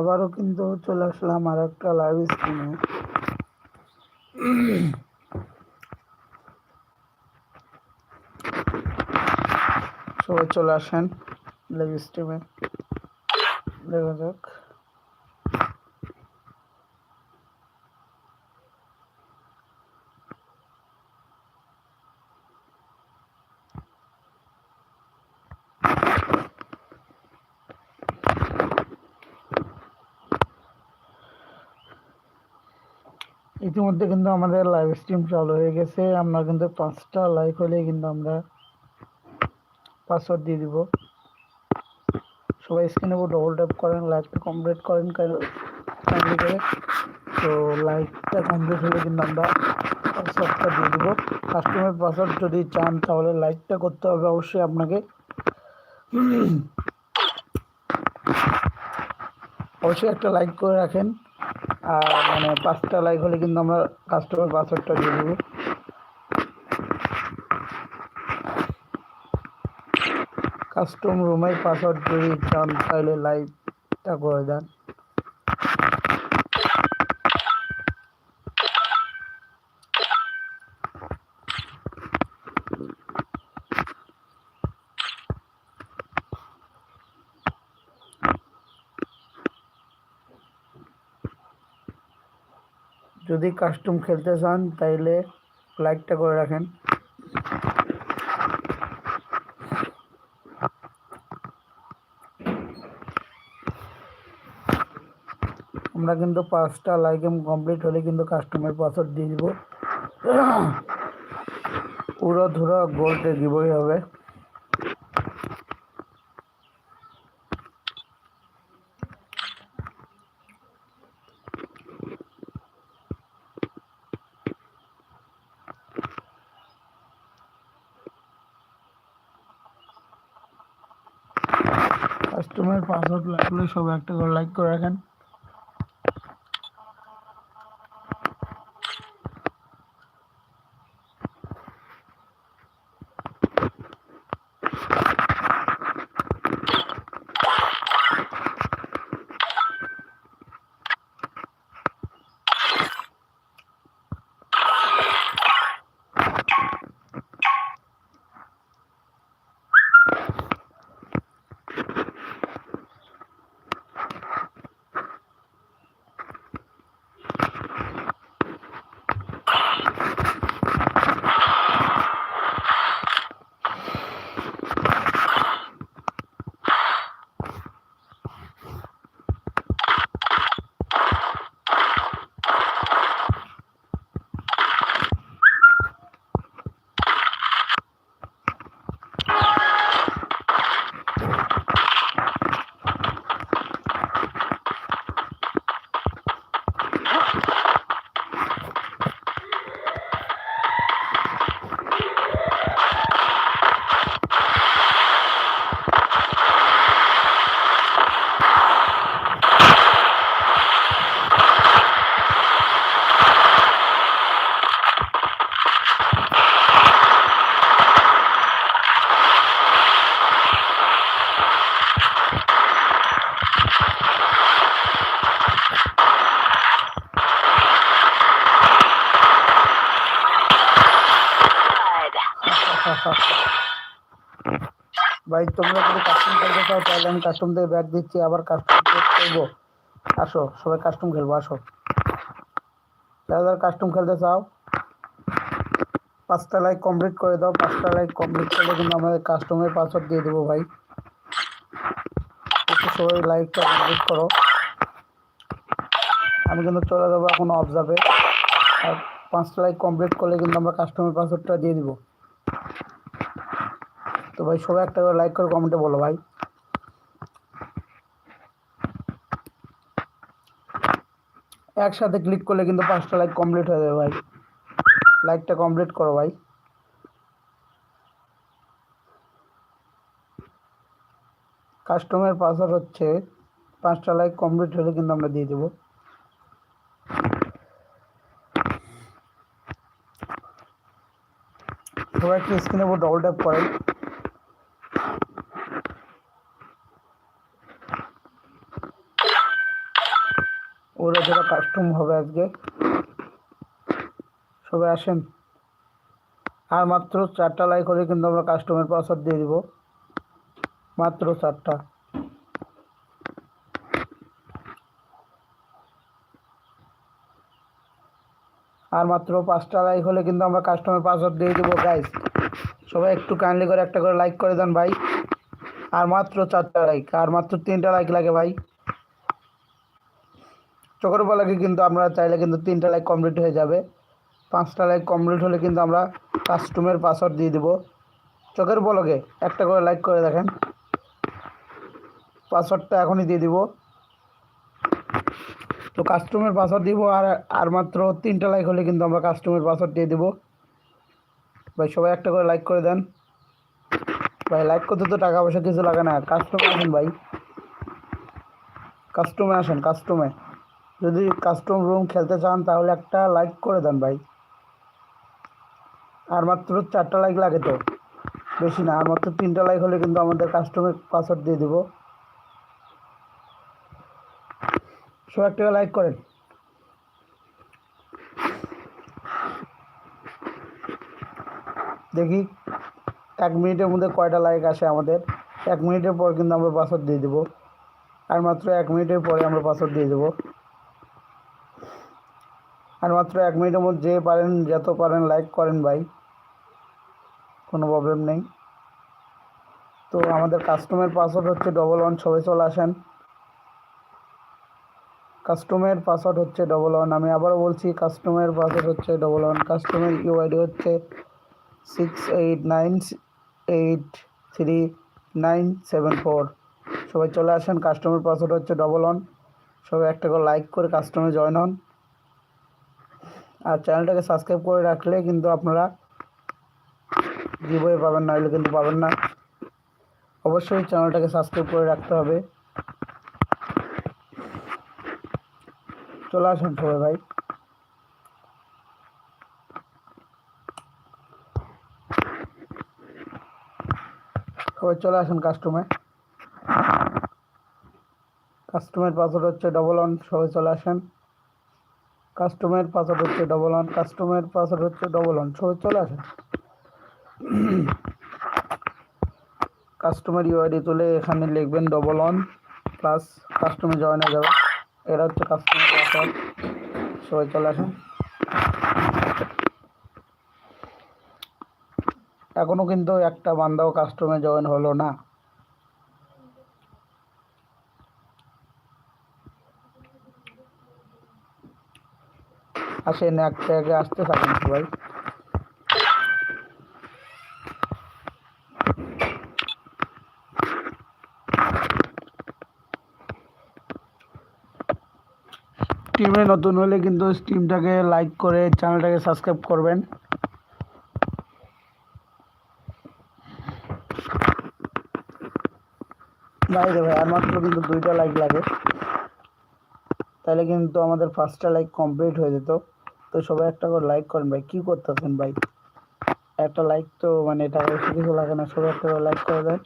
আবারও কিন্তু চলে আসলাম আর একটা লাইভ স্ট্রিমে সবাই চলে আসেন লাইভ স্ট্রিমে দেখা যাক। ইতিমধ্যে কিন্তু আমাদের লাইভ স্ট্রিম চালু হয়ে গেছে। আমরা কিন্তু পাঁচটা লাইক হলে কিন্তু আমরা পাসওয়ার্ড দিয়ে দিব। সবাই স্ক্রিনে ডবল ট্যাপ করেন লাইকটা কমপ্লিট করেন কাইন্ডলি করে। তো লাইকটা কমপ্লিট হলে কিন্তু আমরা পাসওয়ার্ডটা দিয়ে দিব। কাস্টমার পাসওয়ার্ড যদি চান, তাহলে লাইকটা করতে হবে অবশ্যই আপনাকে। অবশ্যই একটা লাইক করে রাখেন। আর মানে পাঁচটা লাইক হলে কিন্তু আমরা কাস্টমার পাসওয়ার্ডটা দিয়ে দেবো। কাস্টম রুমের পাসওয়ার্ড যদি চান, তাহলে লাইভটা করে দেন। যদি কাস্টম খেলতে চান, তাইলে লাইকটা করে রাখেন। আমরা কিন্তু পাঁচটা লাইক কমপ্লিট হলে কিন্তু কাস্টমার পাসওয়ার্ড দিয়ে দিব। পুরো ধরো গোল্ডে দিবই হবে। কাস্টমার পাসওয়ার্ড লাগলে সব একটা করে লাইক করে রাখেন ভাই তোমরা যদি কাস্টম খেলতে চাও, তাহলে আমি কাস্টম দিয়ে ব্যাগ দিচ্ছি, আবার কাস্টম করব আসো, সবাই কাস্টম খেলব, আসো। যারা যারা কাস্টম খেলতে চাও, পাঁচটা লাইক কমপ্লিট করে দাও, পাঁচটা লাইক কমপ্লিট করলে কিন্তু আমাদের কাস্টমের পাসওয়ার্ড দিয়ে দেবো ভাই। একটু সবাই লাইকটা কমপ্লিট করো। আমি কিন্তু চলে যাব এখন অফ যাবে আর পাঁচটা লাইক কমপ্লিট করলে কিন্তু আমরা কাস্টমার পাসওয়ার্ডটা দিয়ে দিব। তো ভাই, সবাই একটা করে লাইক করে কমেন্টে বলো ভাই। একসাথে ক্লিক করলে কিন্তু পাঁচটা লাইক কমপ্লিট হয়ে যাবে ভাই। লাইকটা কমপ্লিট করো ভাই। কাস্টমার পাসওয়ার্ড হচ্ছে, পাঁচটা লাইক কমপ্লিট হলে কিন্তু আমরা দিয়ে দেবো। সবাই একটু স্ক্রিনের উপর ডবল ট্যাপ করেন ওরা যারা কাস্টম হবে আজকে, সবাই আসেন। আর মাত্র চারটা লাইক হলে কিন্তু আমরা কাস্টমের পাসওয়ার্ড দিয়ে দিব। মাত্র চারটা। আর মাত্র পাঁচটা লাইক হলে কিন্তু আমরা কাস্টমার পাসওয়ার্ড দিয়ে দেবো গাইস সবাই একটু কাইন্ডলি করে একটা করে লাইক করে দেন ভাই। আর মাত্র চারটা লাইক আর মাত্র তিনটা লাইক লাগে ভাই। চোখের বলাকে কিন্তু আমরা চাইলে কিন্তু তিনটা লাইক কমপ্লিট হয়ে যাবে। পাঁচটা লাইক কমপ্লিট হলে কিন্তু আমরা কাস্টমের পাসওয়ার্ড দিয়ে দেবো। চোখের বলকে একটা করে লাইক করে দেখেন। পাসওয়ার্ডটা এখনই দিয়ে দিব। তো কাস্টমের পাসওয়ার্ড দিব আর আর মাত্র তিনটা লাইক হলে কিন্তু আমরা কাস্টমের পাসওয়ার্ড দিয়ে দিব। ভাই, সবাই একটা করে লাইক করে দেন। ভাই লাইক করতে তো টাকা পয়সা কিছু লাগে না। কাস্টমার আসেন ভাই। কাস্টমে আসেন কাস্টমে যদি কাস্টম রুম খেলতে চান, তাহলে একটা লাইক করে দেন ভাই। আর মাত্র চারটা লাইক লাগে তো। বেশি না, আর মাত্র তিনটা লাইক হলে কিন্তু আমাদের কাস্টমের পাসওয়ার্ড দিয়ে দিব। সব একটা লাইক করেন। দেখি, এক মিনিটের মধ্যে কয়টা লাইক আসে আমাদের। এক মিনিটের পর কিন্তু আমরা পাসওয়ার্ড দিয়ে দেবো। আর মাত্র এক মিনিটের পরে আমরা পাসওয়ার্ড দিয়ে দেবো। আর মাত্র এক মিনিটের মধ্যে পারেন, যত পারেন লাইক করেন ভাই। কোনো প্রবলেম নেই। তো আমাদের কাস্টমার পাসওয়ার্ড হচ্ছে ডবল ওয়ান সবাই চলে আসেন। কাস্টমার পাসওয়ার্ড হচ্ছে ডবল ওয়ান আমি আবারও বলছি কাস্টমার পাসওয়ার্ড হচ্ছে ডবল ওয়ান কাস্টমার ইউআইডি হচ্ছে six eight nine eight three nine seven four সবাই চলে আসেন কাস্টমার পাসওয়ার্ড হচ্ছে ডবল ওয়ান সবাই একটা করে লাইক করে কাস্টমারে জয়েন হন। আর চ্যানেলটাকে সাবস্ক্রাইব করে রাখলে কিন্তু আপনারা গিভওয়ে পাবেন, না হলে কিন্তু পাবেন না। অবশ্যই চ্যানেলটাকে সাবস্ক্রাইব করে রাখতে হবে। চলে আসুন সবাই ভাই। সবাই চলে আসুন কাস্টমে কাস্টমের পাসওয়ার্ড হচ্ছে ডবল ওয়ান সবাই চলে আসেন। কাস্টমের পাসওয়ার্ড হচ্ছে ডবল ওয়ান কাস্টমের পাসওয়ার্ড হচ্ছে ডবল ওয়ান সবাই চলে আসেন। কাস্টমার ইউআইডি তুলে এখানে লিখবেন double one plus customer join হয়ে যাবে। এটা হচ্ছে কাস্টমার পাসওয়ার্ড সবাই চলে আসেন। এখনও কিন্তু একটা বান্দাও কাস্টমে জয়েন হলো না। আসেন এক জায়গায় আসতে থাকেন সবাই টিমে নতুন হলে কিন্তু স্টিমটাকে লাইক করে চ্যানেলটাকে সাবস্ক্রাইব করবেন। বাইরে ভাই আর মাত্র কিন্তু দুইটা লাইক লাগে। তাহলে কিন্তু আমাদের ফার্স্টটা লাইক কমপ্লিট হয়ে যেত। তো সবাই একটা করে লাইক করেন ভাই। কী করতেছেন ভাই? একটা লাইক তো মানে এটা বেশি কিছু লাগে না। সবাই একটা করে লাইক করে দেন।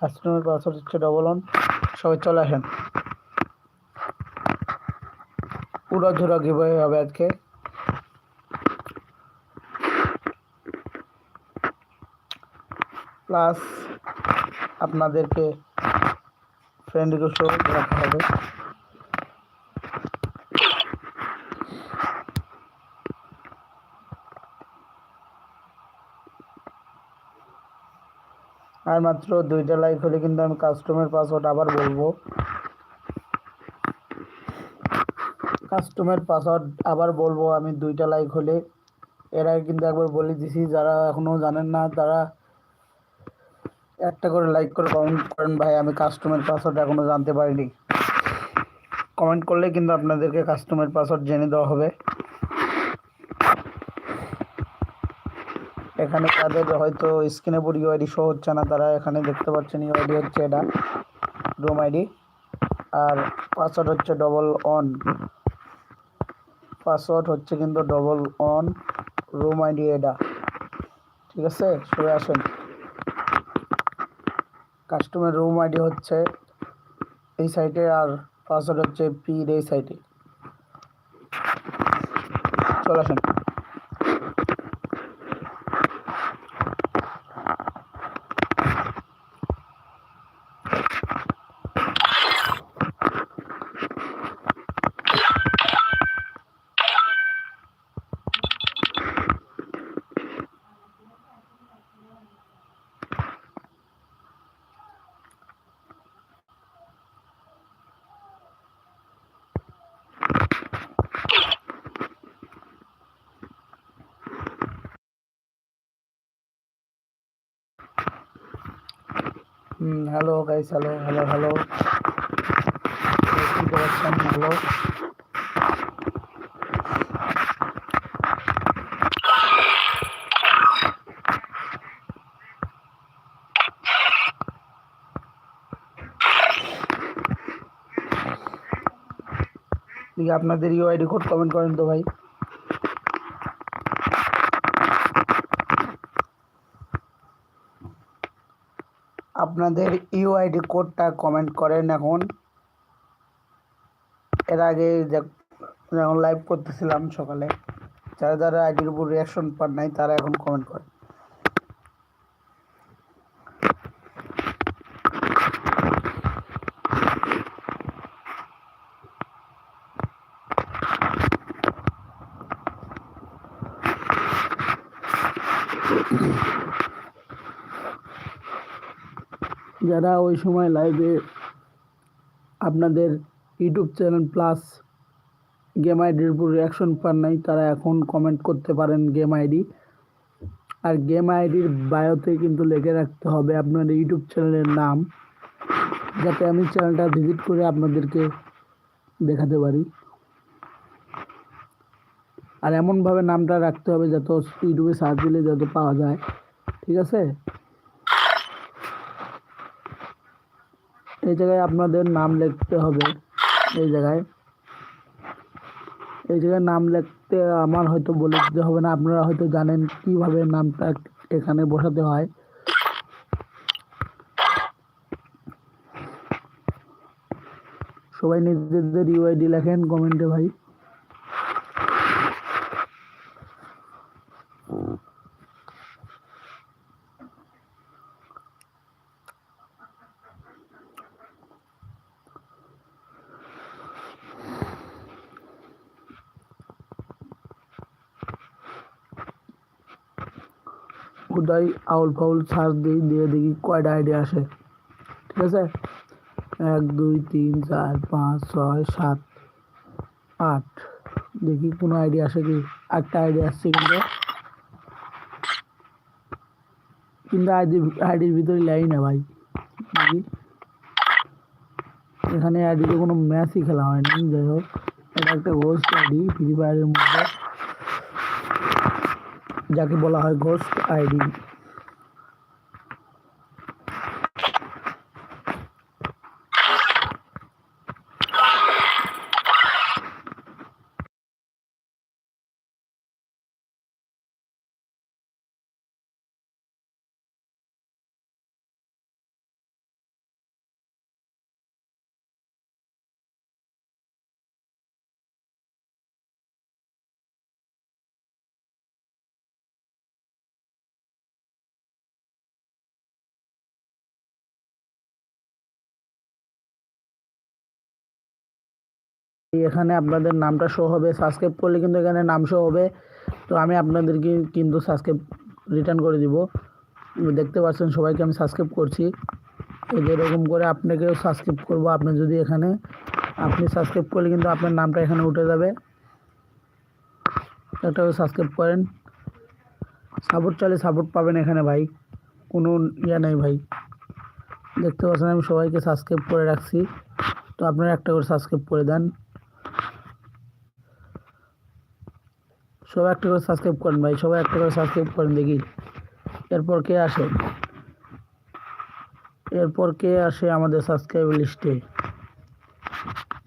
কাস্টমার পাসওয়ার্ড হচ্ছে ডবল ওয়ান সবাই চলে আসেন। পুরো ঝোরা গিভওয়ে হবে আজকে। প্লাস আপনাদেরকে ফ্রেন্ড রিকোয়েস্টও রাখা হবে। আর মাত্র দুইটা লাইক হলে কিন্তু আমি কাস্টমার পাসওয়ার্ড আবার বলব। কাস্টমার পাসওয়ার্ড আবার বলব আমি দুইটা লাইক হলে। এর আগে কিন্তু একবার বলে দিছি, যারা এখনও জানেন না, তারা একটা করে লাইক করে কমেন্ট করেন ভাই, আমি কাস্টমার পাসওয়ার্ড এখনও জানতে পারিনি। কমেন্ট করলে কিন্তু আপনাদেরকে কাস্টমার পাসওয়ার্ড জেনে দেওয়া হবে। এখানে তাদের হয়তো স্ক্রিনে পর ইউআইডি শো হচ্ছে না, তারা এখানে দেখতে পাচ্ছেন ইউআইডি হচ্ছে এটা রুম আইডি আর পাসওয়ার্ড হচ্ছে ডবল অন পাসওয়ার্ড হচ্ছে কিন্তু ডবল অন রুম আইডি এটা, ঠিক আছে? সবাই আসেন। কাস্টমার রুম আইডি হচ্ছে এই সাইটে আর পাসওয়ার্ড হচ্ছে পির এই সাইটে চলে আসেন। Hello guys hello hello hello hello আপনাদের ইউআইডি কোড কমেন্ট করেন তো ভাই। আপনাদের ইউআইডি কোডটা কমেন্ট করেন এখন। এর আগে যখন লাইভ করতেছিলাম সকালে, যারা যারা আইডির উপর রিয়াকশন পান নাই, তারা এখন কমেন্ট করে যারা ওই সময় লাইভে আপনাদের ইউটিউব চ্যানেল প্লাস গেম আইডির উপর রিয়াকশন পান নাই, তারা এখন কমেন্ট করতে পারেন গেম আইডি আর গেম আইডির বায়োতে কিন্তু লিখে রাখতে হবে আপনার ইউটিউব চ্যানেলের নাম, যাতে আমি চ্যানেলটা ভিজিট করে আপনাদেরকে দেখাতে পারি। আর এমনভাবে নামটা রাখতে হবে, যাতে ইউটিউবে সার্চ দিলে যাতে পাওয়া যায়, ঠিক আছে? এই জায়গায় আপনাদের নাম লিখতে হবে। এই জায়গায়। এই জায়গায় নাম লিখতে আমার হয়তো বলে দিতে হবে না, আপনারা হয়তো জানেন কীভাবে নামটা এখানে বসাতে হয়। সবাই নিজেদের ইউআইডি লেখেন কমেন্টে ভাই। হুদাই আউল ফাউল সার্চ দিই দিয়ে দেখি কয়টা আইডিয়া আসে। ঠিক আছে? এক, দুই, তিন, চার, পাঁচ, ছয়, সাত, আট। দেখি কোনো আইডিয়া আসে কি? একটা আইডিয়া আসছে কিন্তু। কিন্তু আইডি, আইডির ভিতরে লাই না ভাই। দেখি। এখানে আইডিতে কোনো ম্যাচই খেলা হয়নি। যাই হোক, এটা একটা গোস্ট আইডি ফ্রি ফায়ারের মধ্যে। যাকে বলা হয় ঘোস্ট আইডি এখানে আপনাদের নামটা শো হবে। সাবস্ক্রাইব করলে কিন্তু এখানে নাম শো হবে। তো আমি আপনাদেরকে কিন্তু সাবস্ক্রাইব রিটার্ন করে দিব। দেখতে পাচ্ছেন সবাইকে আমি সাবস্ক্রাইব করছি। এই এরকম করে আপনাকেও সাবস্ক্রাইব করব আপনি যদি এখানে, আপনি সাবস্ক্রাইব করলে কিন্তু আপনার নামটা এখানে উঠে যাবে। একটা সাবস্ক্রাইব করেন। সাপোর্ট চাইলে সাপোর্ট পাবেন এখানে ভাই। কোনো ইয়ে নেই ভাই। দেখতে পাচ্ছেন আমি সবাইকে সাবস্ক্রাইব করে রাখছি। তো আপনারা একটা করে সাবস্ক্রাইব করে দেন। সবাই একটা করে সাবস্ক্রাইব করেন ভাই, সবাই একটা করে সাবস্ক্রাইব করেন দেখি। এরপর কে আসে? এরপর কে আসে আমাদের সাবস্ক্রাইব লিস্টে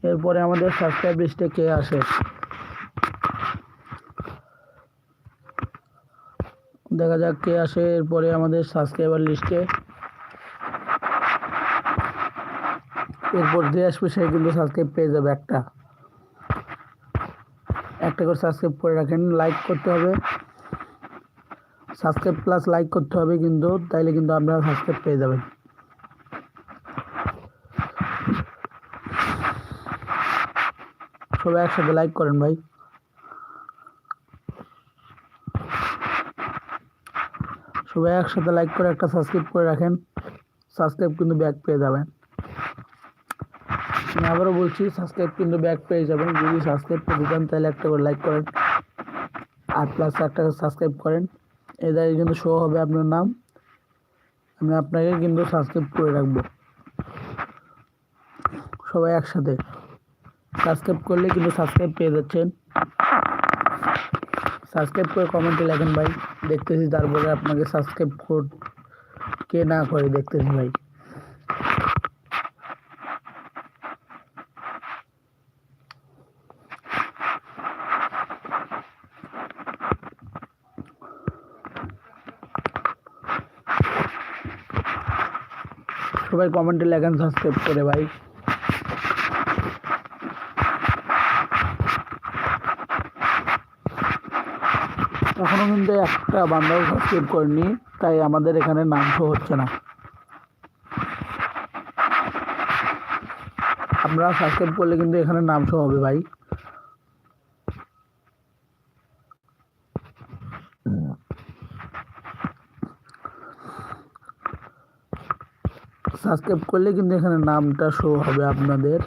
এরপরে আমাদের সাবস্ক্রাইব লিস্টে কে আসে? দেখা যাক কে আসে, এরপরে আমাদের সাবস্ক্রাইবার লিস্টে এরপর যে আসবে সে কিন্তু সাবস্ক্রাইব পেয়ে যাবে একটা। একটা করে সাবস্ক্রাইব করে রাখেন। লাইক করতে হবে। সাবস্ক্রাইব প্লাস লাইক করতে হবে কিন্তু, তাইলে কিন্তু আপনারা সাবস্ক্রাইব পেয়ে যাবেন। সবাই একসাথে লাইক করেন ভাই। সবাই একসাথে লাইক করে একটা সাবস্ক্রাইব করে রাখেন। সাবস্ক্রাইব কিন্তু ব্যাক পেয়ে যাবেন। আমি আবারও বলছি সাবস্ক্রাইব কিন্তু ব্যাক পেয়ে যাবেন। যদি সাবস্ক্রাইব করে দিতেন তাহলে একটা করে লাইক করেন। আর প্লাস একটা করে সাবস্ক্রাইব করেন। এ এদের কিন্তু শো হবে আপনার নাম। আমি আপনাকে কিন্তু সাবস্ক্রাইব করে রাখব। সবাই একসাথে। সাবস্ক্রাইব করলে কিন্তু সাবস্ক্রাইব পেয়ে যাচ্ছেন। সাবস্ক্রাইব করে কমেন্টে লেখেন ভাই। দেখতেছি তারপরে আপনাকে সাবস্ক্রাইব কোড কে না করে দেখতেছি ভাই। সবাই কমেন্টে লেখেন সাবস্ক্রাইব করে ভাই। এখনও কিন্তু একটা বান্দাও সাবস্ক্রাইব করেনি, তাই আমাদের এখানে নাম শো হচ্ছে না। আপনারা সাবস্ক্রাইব করলে কিন্তু এখানে নাম শো হবে ভাই। সাবস্ক্রাইব করলে কিন্তু এখানে নামটা শো হবে আপনাদের।